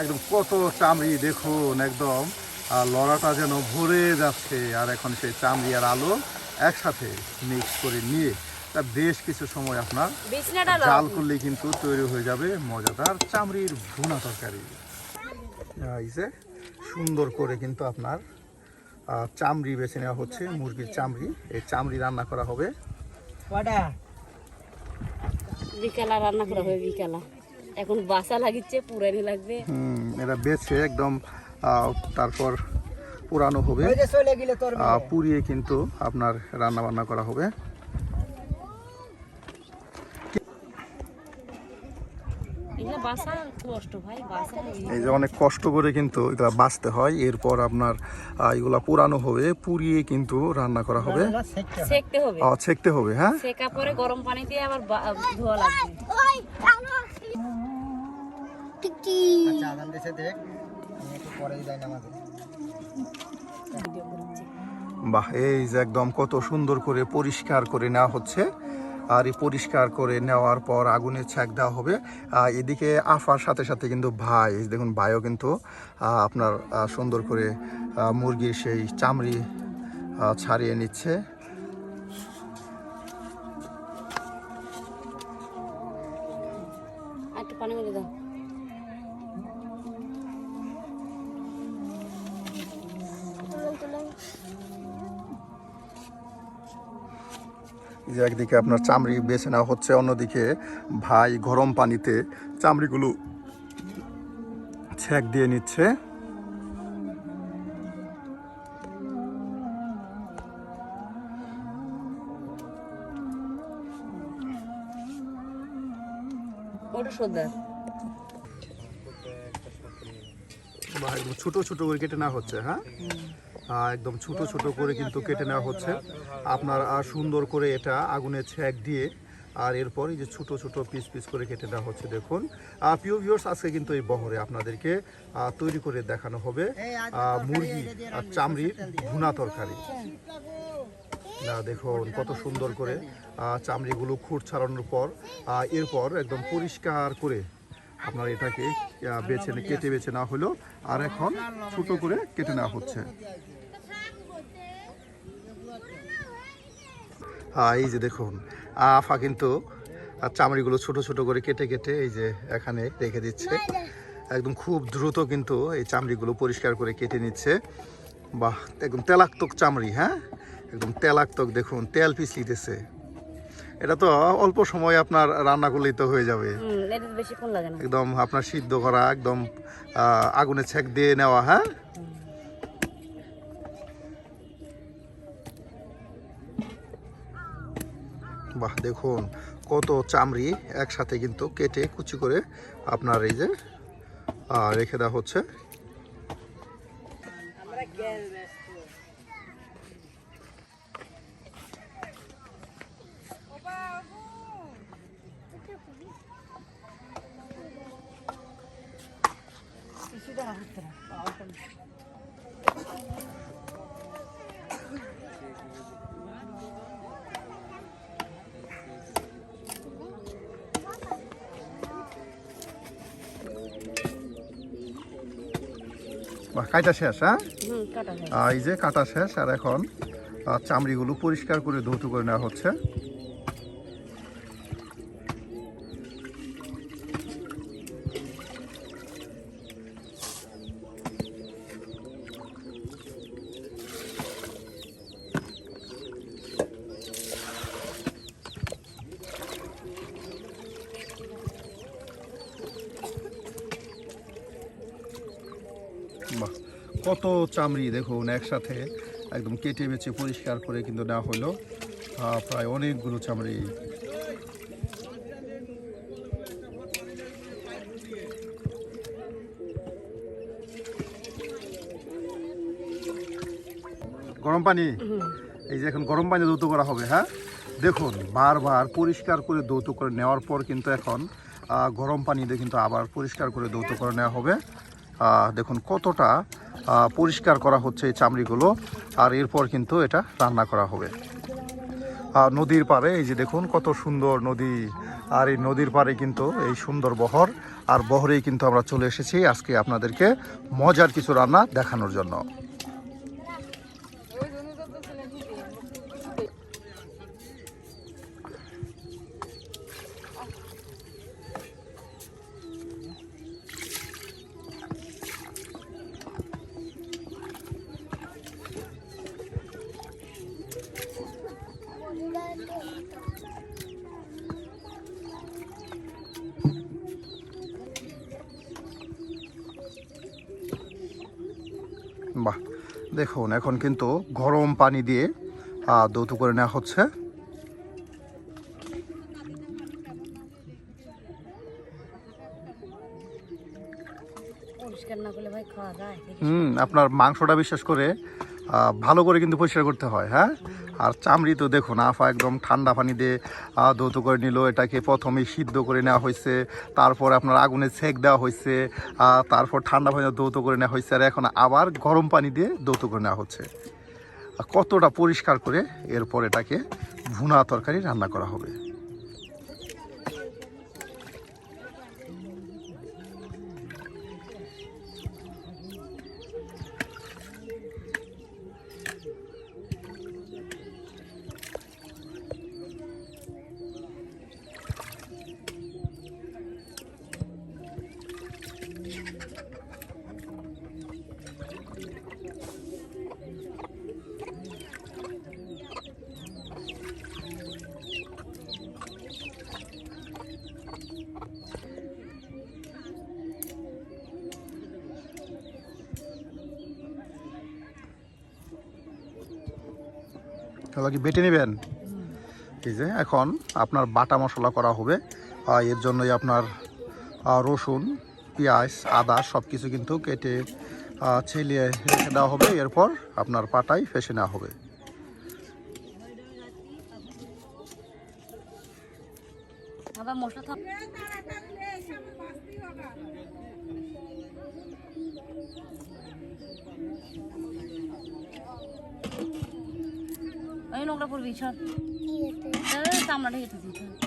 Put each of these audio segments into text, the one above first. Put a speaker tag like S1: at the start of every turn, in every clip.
S1: একদম কত চামড়ি দেখুন একদম। আর লড়াটা যেন ভরে যাচ্ছে আর এখন সেই চামড়ি আর আলো একসাথে মিক্স করে নিয়ে তা বেশ কিছু সময় আপনার জাল করলে কিন্তু তৈরি হয়ে যাবে মজাদার চামড়ির ভুনা তরকারি। সুন্দর করে কিন্তু আপনার চামড়ি বেছে নেওয়া হচ্ছে মুরগির চামড়ি। এই চামড়ি রান্না করা হবে।
S2: বিকালা রান্না করা হবে বিকালা। এখন বাসা লাগিচ্ছে পুরানি লাগবে।
S1: হুম, এটা বেছে একদম তারপর পুরানো হবে।
S3: চলে গেলে তোর
S1: আহ, পুড়িয়ে কিন্তু আপনার রান্না বান্না করা হবে।
S2: এগুলো বাসা কষ্ট ভাই বাসা
S1: এই যে অনেক কষ্ট করে কিন্তু এগুলা বাঁচতে হয়। এরপর আপনার এগুলা পুরানো হবে পুড়িয়ে কিন্তু রান্না করা হবে।
S2: সেকতে হবে।
S1: ছেঁকতে হবে। হ্যাঁ?
S2: সেকা গরম পানি দিয়ে আবার ধোয়া লাগবে।
S3: আচ্ছা আদান দেশে দেখ। আমি একটু পরে যাই নামাজে।
S1: বাহ এই যে একদম কত সুন্দর করে পরিষ্কার করে নেওয়া হচ্ছে। আর এই পরিষ্কার করে নেওয়ার পর আগুনে ছ্যাক দেওয়া হবে। এদিকে আফার সাথে সাথে কিন্তু ভাই এই দেখুন ভাইও কিন্তু আপনার সুন্দর করে আহ, মুরগির সেই চামড়ি ছাড়িয়ে নিচ্ছে। যে একদিকে আপনার চামড়ি বেছে নেওয়া হচ্ছে অন্যদিকে ভাই গরম পানিতে চামড়িগুলো ছ্যাক দিয়ে নিচ্ছে। ছোট ছোট করে কেটে নেওয়া হচ্ছে হ্যাঁ? একদম ছোট ছোট করে কিন্তু কেটে নেওয়া হচ্ছে। আপনার সুন্দর করে এটা আগুনে ছ্যাক দিয়ে আর এরপর এই যে ছোট ছোট পিস পিস করে কেটে দেওয়া হচ্ছে, দেখুন। পিও ভিউর্স আজকে কিন্তু এই বহরে আপনাদেরকে তৈরি করে দেখানো হবে মুরগি আর চামড়ির ভুনা তরকারি। না, দেখুন, কত সুন্দর করে চামড়িগুলো খুঁট ছাড়ানোর পর এরপর একদম পরিষ্কার করে আপনার এটাকে বেছে নে- কেটে বেছে নেওয়া হলো। আর এখন ছোট করে কেটে নেওয়া হচ্ছে। এই যে দেখুন আফা কিন্তু আর চামড়িগুলো ছোট ছোট করে কেটে কেটে এই যে এখানে রেখে দিচ্ছে। একদম খুব দ্রুত কিন্তু এই চামড়িগুলো পরিষ্কার করে কেটে নিচ্ছে। বাহ একদম তেলাক্তক চামড়ি হ্যাঁ? একদম তেলাক্তক দেখুন তেল পিছলিতেছে। এটা তো অল্প সময় আপনার রান্না করলেই তো হয়ে যাবে। একদম আপনার সিদ্ধ করা একদম আগুনে ছেক দিয়ে নেওয়া হ্যাঁ? বাহ, দেখুন, কত চামড়ি একসাথে কিন্তু কেটে কুচি করে আপনার এই যে রেখে দেওয়া হচ্ছে। বাহ কাটা শেষ। হ্যাঁ এই যে কাটা শেষ আর এখন চামড়িগুলো পরিষ্কার করে ধৌত করে নেওয়া হচ্ছে। বাহ, কত চামড়ি দেখুন একসাথে একদম কেটে বেছে পরিষ্কার করে কিন্তু নেওয়া হলো। প্রায় অনেকগুলো চামড়ি। গরম পানি? এই যে এখন গরম পানি দৌত করা হবে হ্যাঁ? দেখুন, বারবার পরিষ্কার করে দৌত করে নেওয়ার পর কিন্তু এখন গরম পানি দিয়ে কিন্তু আবার পরিষ্কার করে দৌত করে নেওয়া হবে। দেখুন কতটা পরিষ্কার করা হচ্ছে এই চামড়িগুলো, আর এরপর কিন্তু এটা রান্না করা হবে। নদীর পাড়ে, এই যে দেখুন কত সুন্দর নদী, আর এই নদীর পাড়ে কিন্তু এই সুন্দর বহর, আর বহরেই কিন্তু আমরা চলে এসেছি আজকে আপনাদেরকে মজার কিছু রান্না দেখানোর জন্য। বাহ দেখুন এখন কিন্তু গরম পানি দিয়ে দৌতু করে নেওয়া হচ্ছে। হুম আপনার মাংসটা বিশ্বাস করে ভালো করে কিন্তু পরিষ্কার করতে হয় হ্যাঁ? আর চামড়ি তো দেখুন, আফা একদম ঠান্ডা পানি দিয়ে ধৌত করে নিল। এটাকে প্রথমে সিদ্ধ করে নেওয়া হয়েছে। তারপর আপনার আগুনে ছেঁক দেওয়া হয়েছে। তারপর ঠান্ডা পানি ধৌত করে নেওয়া হয়েছে। আর এখন আবার গরম পানি দিয়ে ধৌত করে নেওয়া হচ্ছে। কতটা পরিষ্কার করে এরপর এটাকে ভুনা তরকারি রান্না করা হবে। তাহলে কি বেটে নেবেন? এই যে এখন আপনার বাটা মশলা করা হবে। এর জন্যই আপনার রসুন, পেঁয়াজ, আদা সব কিছু কিন্তু কেটে ছেলিয়ে রেখে দেওয়া হবে। এরপর আপনার পাটাই ফেসে নেওয়া হবে।
S2: মশলা পড়বি সব চামড়াটা কেটে দিতে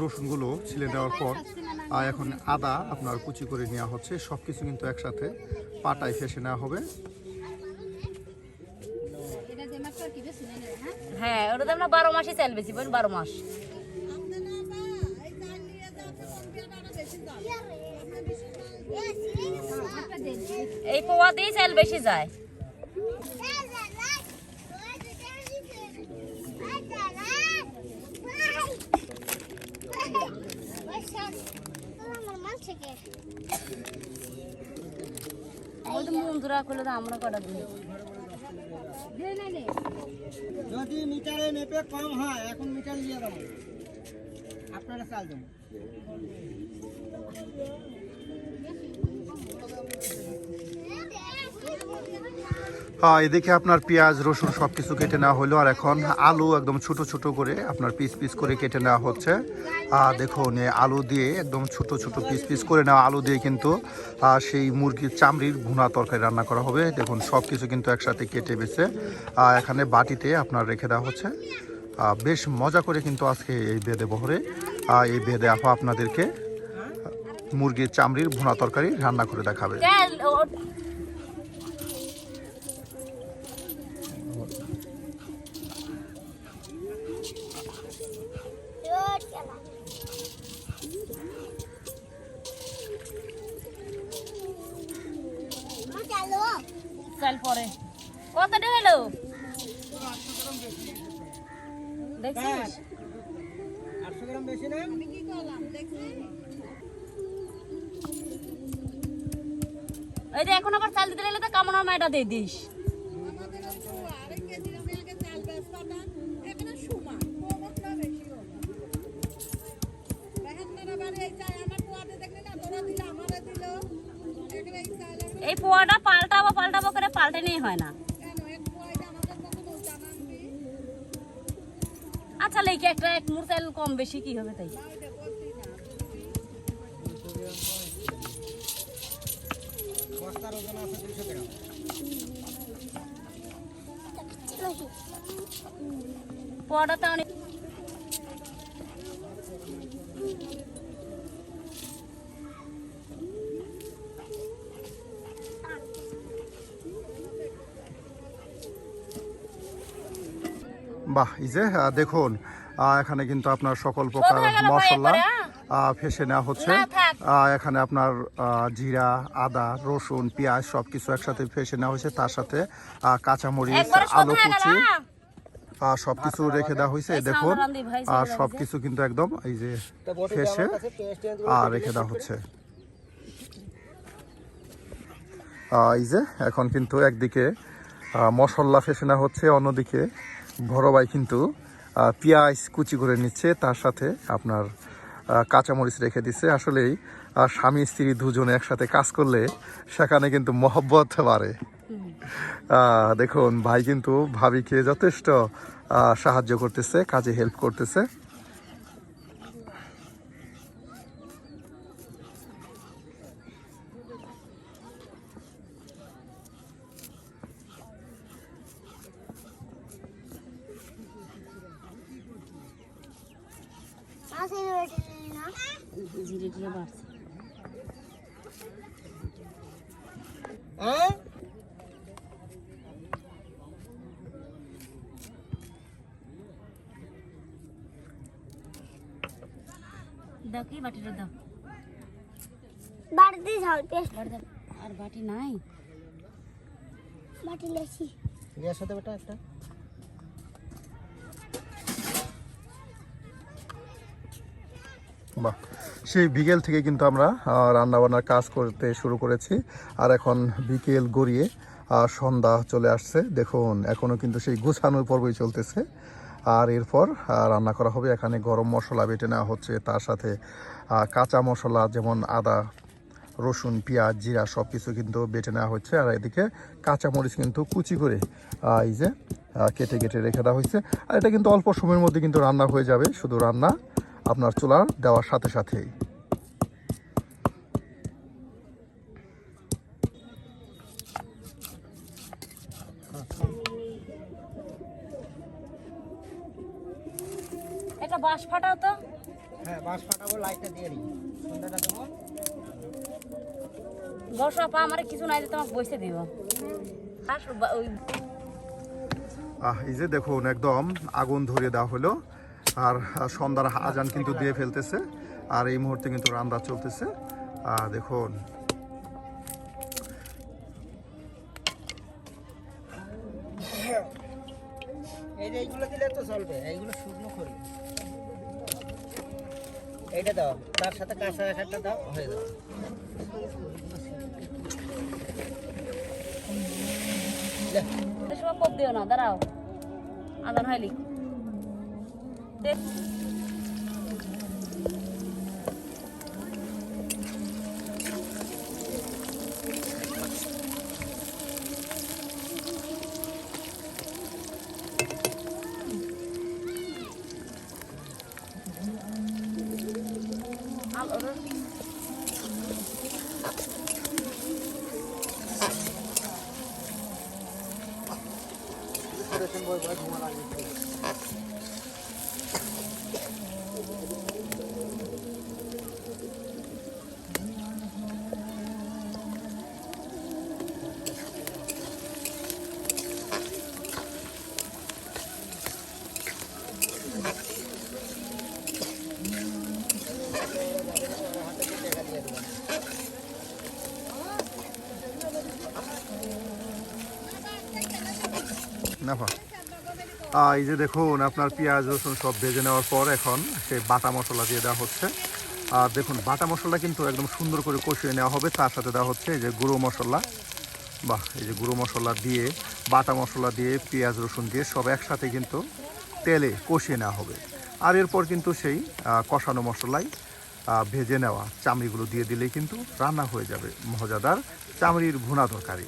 S1: রসুনগুলো ছিলে দেওয়ার পর, আর এখন আদা আপনার কুচি করে নেওয়া হচ্ছে। সব কিছু কিন্তু একসাথে পাটায় ফেসে নেওয়া হবে।
S2: হ্যাঁ বারো চাল বেশি বারো মাস। এই পোয়া দিয়ে চাল বেশি যায় ওই তো বন্ধুরা করলে তো আমরা কটা দিই
S3: যদি মিটারে মেপে কম হয়, এখন মিটার নিয়ে দেবো। আপনারা চাল দেবো।
S1: এদিকে আপনার পেঁয়াজ, রসুন সব কিছু কেটে নেওয়া হলো আর এখন আলু একদম ছোট ছোট করে আপনার পিস পিস করে কেটে নেওয়া হচ্ছে। দেখুন আলু দিয়ে একদম ছোট ছোট পিস পিস করে নেওয়া আলু দিয়ে কিন্তু সেই মুরগির চামড়ির ভুনা তরকারি রান্না করা হবে। দেখুন সব কিছু কিন্তু একসাথে কেটে বেছে এখানে বাটিতে আপনার রেখে দেওয়া হচ্ছে। বেশ মজা করে কিন্তু আজকে এই বেদে বহরে এই বেদে আপা আপনাদেরকে মুরগির চামড়ির ভুনা তরকারি রান্না করে দেখাবে।
S3: মাইটা দিয়ে দিস।
S2: এই পোয়াটা পাল্টাবো পাল্টাবো করে পাল্টে নেই হয় না। আচ্ছা লেখি, একটা এক মুহূর্তে কম বেশি কি হবে তাই?
S3: বস্তার ওজন আছে দুশো টাকা।
S2: পড়াটা অনেক
S1: বাহ এই যে দেখুন এখানে কিন্তু আপনার সকল প্রকার মশলা
S2: হ্যাঁ?
S1: ফেসে নেওয়া হচ্ছে এখানে আপনার জিরা আদা রসুন পেঁয়াজ সব কিছু একসাথে ফেসে নেওয়া হয়েছে। তার সাথে কাঁচামরিচ আলু কুচি
S2: হ্যাঁ?
S1: আহ, সবকিছু রেখে দেওয়া হয়েছে। দেখুন আর
S2: সব
S1: কিছু কিন্তু একদম এই যে ফেসে
S3: কাছে
S1: আর রেখে দেওয়া হচ্ছে। এই যে এখন কিন্তু একদিকে আহ, মশলা ফেসে নেওয়া হচ্ছে অন্যদিকে বড় ভাই কিন্তু আহ, পেঁয়াজ কুচি করে নিচ্ছে। তার সাথে আপনার কাঁচামরিচ রেখে দিছে। আসলেই স্বামী স্ত্রী দুজনে একসাথে কাজ করলে সেখানে কিন্তু মহব্বত বাড়ে। দেখুন ভাই কিন্তু ভাবিকে যথেষ্ট সাহায্য করতেছে কাজে হেল্প করতেছে
S2: জিরে টিরে বাড়ছে
S3: হ্যাঁ
S2: দাও কি বাটিটা দাও?
S4: ঝাল পেস্ট।
S2: বাটি আর বাটি নাই?
S4: বাটি লেছি।
S3: নিয়ে তো বেটা একটা।
S1: বাহ সেই বিকেল থেকে কিন্তু আমরা রান্না বান্নার কাজ করতে শুরু করেছি। আর এখন বিকেল গড়িয়ে সন্ধ্যা চলে আসছে। দেখুন এখনও কিন্তু সেই গুছানোর পর্বই চলতেছে। আর এরপর রান্না করা হবে এখানে গরম মশলা বেটে নেওয়া হচ্ছে। তার সাথে কাঁচা মশলা যেমন আদা, রসুন, পেঁয়াজ, জিরা সব কিছু কিন্তু বেটে নেওয়া হচ্ছে। আর এদিকে কাঁচামরিচ কিন্তু কুচি করে এই যে কেটে কেটে রেখে দেওয়া হয়েছে। আর এটা কিন্তু অল্প সময়ের মধ্যে কিন্তু রান্না হয়ে যাবে। শুধু রান্না আপনার চুলার দেওয়ার সাথে সাথেই
S2: একটা বাঁশ ফাটাও তো
S3: হ্যাঁ বাঁশ ফাটাবো লাইটটা দিয়ে দিই সন্ধ্যাটা দেবো
S2: বসা তোমাকে বসে দিব।
S1: আহ এই যে দেখুন একদম আগুন ধরিয়ে দেওয়া হলো। আর সন্ধ্যার আজান কিন্তু দিয়ে ফেলতেছে। আর এই মুহূর্তে কিন্তু রান্না চলতেছে। আর দেখুন।
S3: এইগুলো দিলে তো চলবে এইগুলো শুকনো করি এইটা দাও তার সাথে কাঁচা একটা দাও হয়ে যাবে।
S2: সময় কোপ দিও না দাঁড়াও। আদান হয়লি দেখ
S1: নাফা। এই যে দেখুন, আপনার পেঁয়াজ, রসুন সব ভেজে নেওয়ার পর এখন সেই বাটা মশলা দিয়ে দেওয়া হচ্ছে। আর দেখুন, বাটা মশলা কিন্তু একদম সুন্দর করে কষিয়ে নেওয়া হবে। তার সাথে দেওয়া হচ্ছে এই যে গুঁড়ো মশলা। বাহ, এই যে গুঁড়ো মশলা দিয়ে, বাটা মশলা দিয়ে, পেঁয়াজ, রসুন দিয়ে সব একসাথে কিন্তু তেলে কষিয়ে নেওয়া হবে। আর এরপর কিন্তু সেই কষানো মশলাই ভেজে নেওয়া চামড়িগুলো দিয়ে দিলেই কিন্তু রান্না হয়ে যাবে। মজাদার চামড়ির ভুনা তরকারি।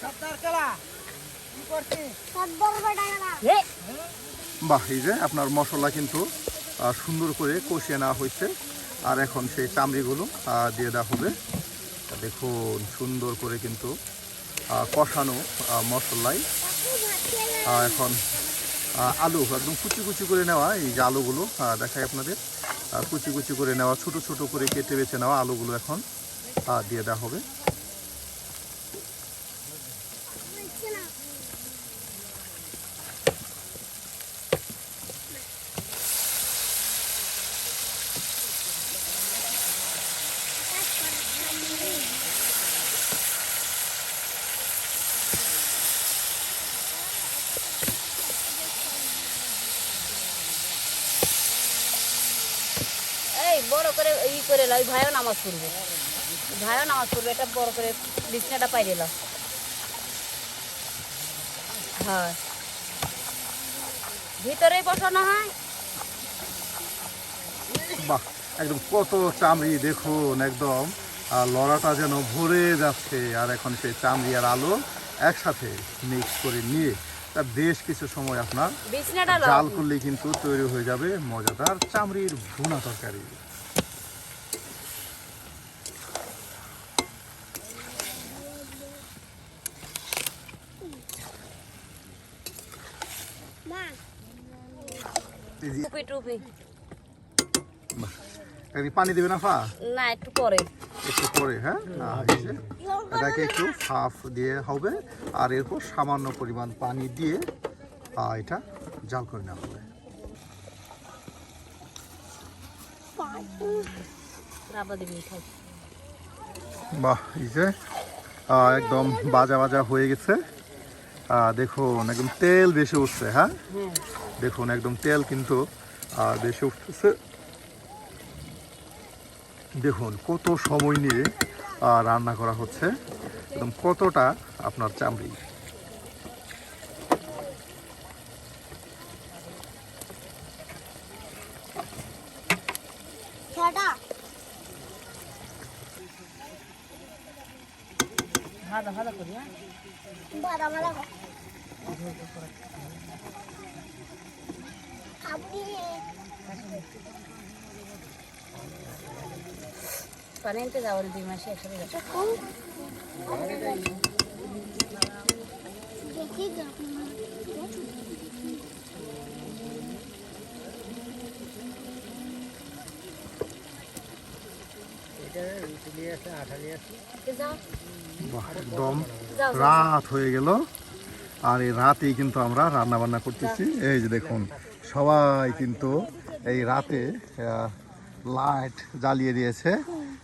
S3: Captar que
S2: lá.
S1: বাহ, এই যে আপনার মশলা কিন্তু সুন্দর করে কষিয়ে নেওয়া হয়েছে। আর এখন সেই চামড়িগুলো দিয়ে দেওয়া হবে। দেখুন, সুন্দর করে কিন্তু কষানো মশলাই এখন আলু, একদম কুচি কুচি করে নেওয়া, এই যে আলুগুলো দেখাই আপনাদের। কুচি কুচি করে নেওয়া, ছোট ছোট করে কেটে বেছে নেওয়া আলুগুলো এখন দিয়ে দেওয়া হবে
S2: এই বড় করে ই করে লো ভাইও নামাজ পড়বে। ভাইও নামাজ পড়বে এটা বড় করে বিছনাটা পাই দিল হ্যাঁ। বসানো হয়।
S1: বাহ একদম কত চামড়ি দেখুন একদম। আর লড়াটা যেন ভরে যাচ্ছে আর এখন সেই চামড়ি আর আলো একসাথে মিক্স করে নিয়ে তা বেশ কিছু সময় আপনার জাল করলে কিন্তু তৈরি হয়ে যাবে মজাদার চামড়ির ভুনা তরকারি এই যে,
S2: টুপি টুপি
S1: পানি দেবে না ফা?
S2: না একটু পরে।
S1: একটু পরে হ্যাঁ? এটাকে একটু হাফ দিয়ে হবে আর এরপর সামান্য পরিমাণ পানি দিয়ে এটা জাল করে নেওয়া হবে। বাহ এই যে একদম বাজা বাজা হয়ে গেছে। দেখুন একদম তেল বেশি উঠছে হ্যাঁ?
S2: হ্যাঁ।
S1: দেখুন একদম তেল কিন্তু আহ, বেশি উঠতেছে। দেখুন কত সময় নিয়ে রান্না করা হচ্ছে একদম কতটা আপনার চামড়ি।
S2: ভালো ভালো করি হ্যাঁ? পানি আনতে যাব। না দুই মাসে একসাথে
S1: বাহ, একদম রাত হয়ে গেল। আর এই রাতেই কিন্তু আমরা রান্না বান্না করতেছি। এই যে দেখুন সবাই কিন্তু এই রাতে লাইট জ্বালিয়ে দিয়েছে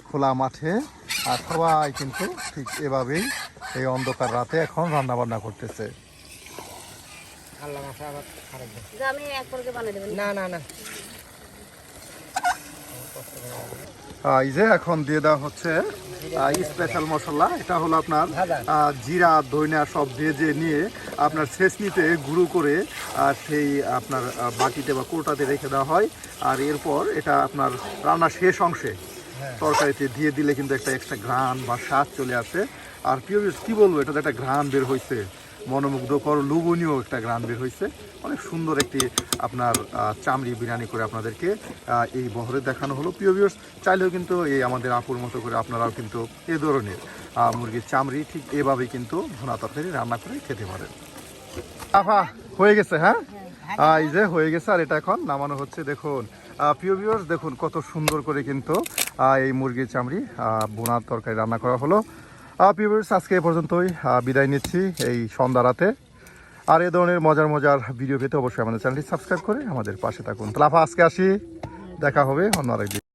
S1: খোলা মাঠে। আর সবাই কিন্তু ঠিক এভাবেই এই অন্ধকার রাতে এখন রান্না বান্না করতেছে
S3: না না না।
S1: এই যে এখন দিয়ে দেওয়া হচ্ছে স্পেশাল মশলা। এটা হলো আপনার জিরা দইনা সব ভেজে নিয়ে আপনার ছেঁচনিতে গুঁড়ো করে আর সেই আপনার বাটিতে বা কোটাতে রেখে দেওয়া হয়। আর এরপর এটা আপনার রান্না শেষ অংশে তরকারিতে দিয়ে দিলে কিন্তু একটা এক্সট্রা ঘ্রাণ বা স্বাদ চলে আসে। আর প্রিয় কি বলব এটাতে একটা ঘ্রাণ বের হয়েছে মনোমুগ্ধকর লোভনীয় একটা গ্রান বের হয়েছে। অনেক সুন্দর একটি আপনার চামড়ি বিরিয়ানি করে আপনাদেরকে এই বহরে দেখানো হলো। প্রিয় ভিউয়ার্স চাইলেও কিন্তু এই আমাদের আপুর মতো করে আপনারাও কিন্তু এ ধরনের মুরগির চামড়ি ঠিক এভাবেই কিন্তু ভুনা তরকারি রান্না করে খেতে পারেন। আফা হয়ে গেছে হ্যাঁ? এই যে হয়ে গেছে আর এটা এখন নামানো হচ্ছে দেখুন। প্রিয় ভিউয়ার্স দেখুন কত সুন্দর করে কিন্তু এই মুরগির চামড়ি আহ, বোনার তরকারি রান্না করা হলো। প্রিয় আজকে এ পর্যন্তই। বিদায় নিচ্ছি এই সন্ধ্যা রাতে। আর এ ধরনের মজার মজার ভিডিও পেতে অবশ্যই আমাদের চ্যানেলটি সাবস্ক্রাইব করে আমাদের পাশে থাকুন। তাহলে আজকে আসি। দেখা হবে অন্য আরেকদিন